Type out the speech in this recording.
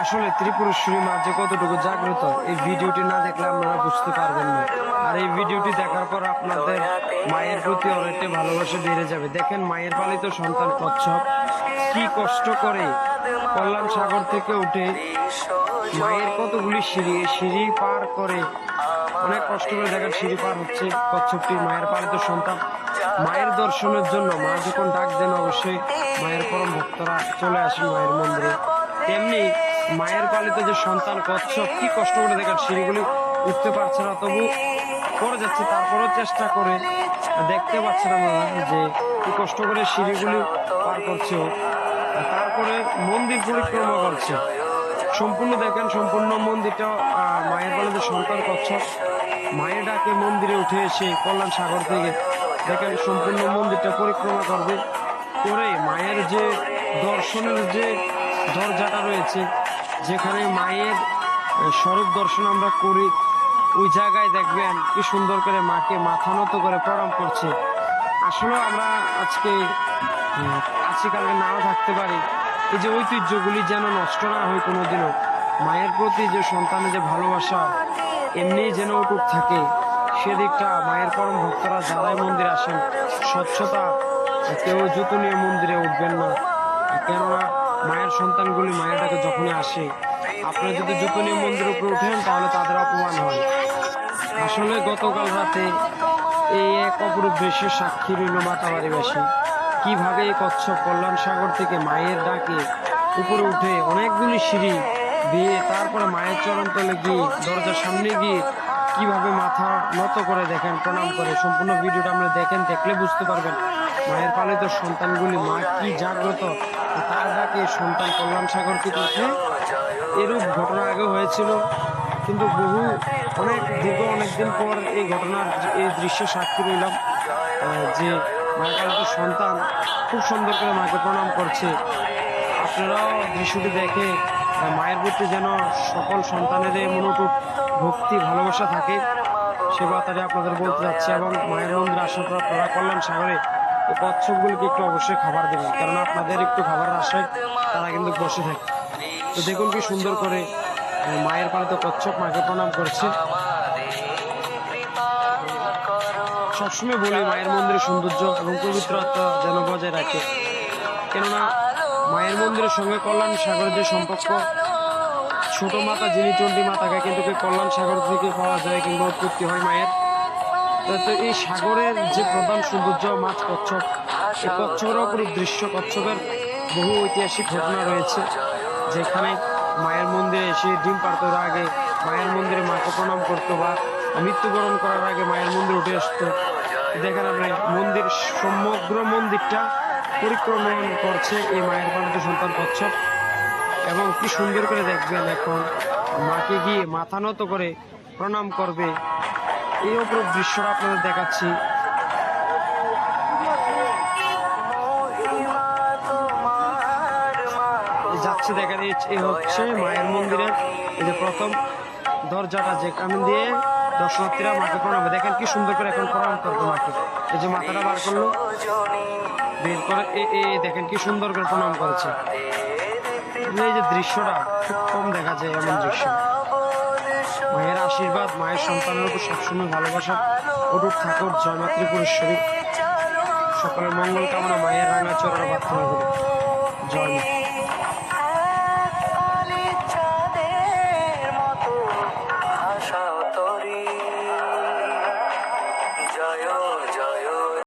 আসলে ত্রিপুরেশ্বরী মা যে কতটুকু জাগ্রত, এই ভিডিওটি না দেখলে আপনারা বুঝতে পারবেন না। আর এই ভিডিওটি দেখার পর আপনাদের মায়ের প্রতি অনেকটা ভালোবাসা বেড়ে যাবে। দেখেন, মায়ের পালিত সন্তান কচ্ছপ, কি কষ্ট করে কল্যাণ সাগর থেকে উঠে মায়ের কতগুলি সিঁড়ি সিঁড়ি পার করে অনেক কষ্ট করে দেখেন, সিঁড়ি পার হচ্ছে কচ্ছপটি, মায়ের পালিত সন্তান। মায়ের দর্শনের জন্য মা যখন ডাক দেন অবশ্যই মায়ের পরম ভক্তরা চলে আসেন মায়ের মন্দিরে। তেমনি মায়ের পালিত যে সন্তান কচ্ছপ, কি কষ্ট করে দেখেন সিঁড়িগুলি উঠতে পারছে না, তবু করে যাচ্ছে, তারপরেও চেষ্টা করে। দেখতে পাচ্ছেন আমরা যে কি কষ্ট করে সিঁড়িগুলি পার করছে তারপরে মন্দির পরিক্রমা করছে। সম্পূর্ণ দেখেন, সম্পূর্ণ মন্দিরটা মায়ের যে সন্তান কচ্ছপ। মায়ের ডাকে মন্দিরে উঠে এসে কল্যাণ সাগর থেকে দেখেন সম্পূর্ণ মন্দিরটা পরিক্রমা করবে। করে মায়ের যে দর্শনের যে দরজাটা রয়েছে যেখানে মায়ের স্বরূপ দর্শন আমরা করি ওই জায়গায় দেখবেন কি সুন্দর করে মাকে মাথা নত করে প্রণাম করছে। আসলে আমরা আজকে উম, আজকে কালকে নাও থাকতে পারি। এই যে ঐতিহ্যগুলি যেন নষ্ট না হয় কোনোদিনও মায়ের প্রতি যে সন্তানের যে ভালোবাসা এমনি যেন অটুট থাকে। সেদিকটা মায়ের পরম ভক্তরা যারাই মন্দিরে আসেন, স্বচ্ছতা, কেউ জুতো নিয়ে মন্দিরে উঠবেন না। কেননা মায়ের সন্তানগুলি মায়ের ডাকে যখনই আসে আপনি যদি জুতো নিয়ে মন্দিরের উপরে উঠেন, তাহলে তাদের অপমান হয়। আসলে গতকাল রাতে এই এক অপরূপ দৃশ্যের সাক্ষী রইল মাতাবাড়িবাসী কীভাবে এই কচ্ছপ কল্যাণ সাগর থেকে মায়ের ডাকে উপরে উঠে অনেকগুলি সিঁড়ি দিয়ে তারপরে মায়ের চরণ তলে গিয়ে দরজার সামনে গিয়ে কীভাবে মাথা নত করে দেখেন, প্রণাম করে। সম্পূর্ণ ভিডিওটা আমরা দেখেন, দেখলে বুঝতে পারবেন মায়ের পালিত সন্তানগুলি মা কি জাগ্রত, তার ডাকে সন্তান কল্যাণ সাগর থেকে উঠে এরূপ ঘটনা আগে হয়েছিল। কিন্তু বহু, অনেক, দীর্ঘ অনেকদিন পর এই ঘটনার এই দৃশ্য সাক্ষী রইলাম যে মায়ের পালিত সন্তান খুব সুন্দর করে মাকে প্রণাম করছে। আপনারাও দৃশ্যটি দেখে মায়ের প্রতি যেন সকল সন্তানের মনোটুক, ভক্তি, ভালোবাসা থাকে সে কথাটি আপনাদের বলতে যাচ্ছি এবং মায়ের মন্দিরে আসার পর আপনারা কল্যাণ সাগরে এই কচ্ছপগুলিকে একটু অবশ্যই খাবার দেবেন। কারণ আপনাদের একটু খাবারের আশায় তারা কিন্তু বসে থাকে। তো দেখুন কি সুন্দর করে মায়ের পালিত কচ্ছপ মাকে প্রণাম করছে। সবসময় বলি, মায়ের মন্দিরের সৌন্দর্য এবং পবিত্রতা যেন বজায় রাখে। কেননা মায়ের মন্দিরের সঙ্গে কল্যাণ সাগরের যে সম্পর্ক, ছোট মাতা যিনি চণ্ডী মাতাকে কিন্তু কল্যাণ সাগর থেকে পাওয়া যায় কিংবা উৎপত্তি হয় মায়ের। তো এই সাগরের যে প্রধান সৌন্দর্য, মাছ কচ্ছপ এই কচ্ছপের অপরূপ দৃশ্য, কচ্ছপের বহু ঐতিহাসিক ঘটনা রয়েছে, যেখানে মায়ের মন্দিরে এসে ডিম পারত আগে মায়ের মন্দিরে মাকে প্রণাম করতো বা মৃত্যুবরণ করার আগে মায়ের মন্দির উঠে আসতো। দেখেন আপনি, মন্দির, সমগ্র মন্দিরটা পরিক্রমণ করছে এই মায়ের পালিত সন্তান কচ্ছপ এবং কি সুন্দর করে দেখবেন এখন মাকে গিয়ে মাথা নত করে প্রণাম করবে। এই অপরূপ দৃশ্যটা আপনাদের দেখাচ্ছি। যাচ্ছে দেখা এই হচ্ছে মায়ের মন্দিরের, এই যে প্রথম দরজাটা যে যেখান দিয়ে দর্শনার্থীরা মাকে প্রণাম দেখেন কি সুন্দর করে এখন প্রণাম করবে মাকে। এই যে মাথাটা বার করল। বের করে এ দেখেন কি সুন্দর করে প্রণাম করেছে। এই যে দৃশ্যটা খুব কম দেখা যায় এমন দৃশ্য। মায়ের আশীর্বাদ, মায়ের সন্তানের উপর সবসময় ভালোবাসা, অটুট ঠাকুর জয় ত্রিপুরেশ্বরী সকলের মঙ্গল কামনা মায়ের রাঙা চরণ প্রার্থনা করি। জয়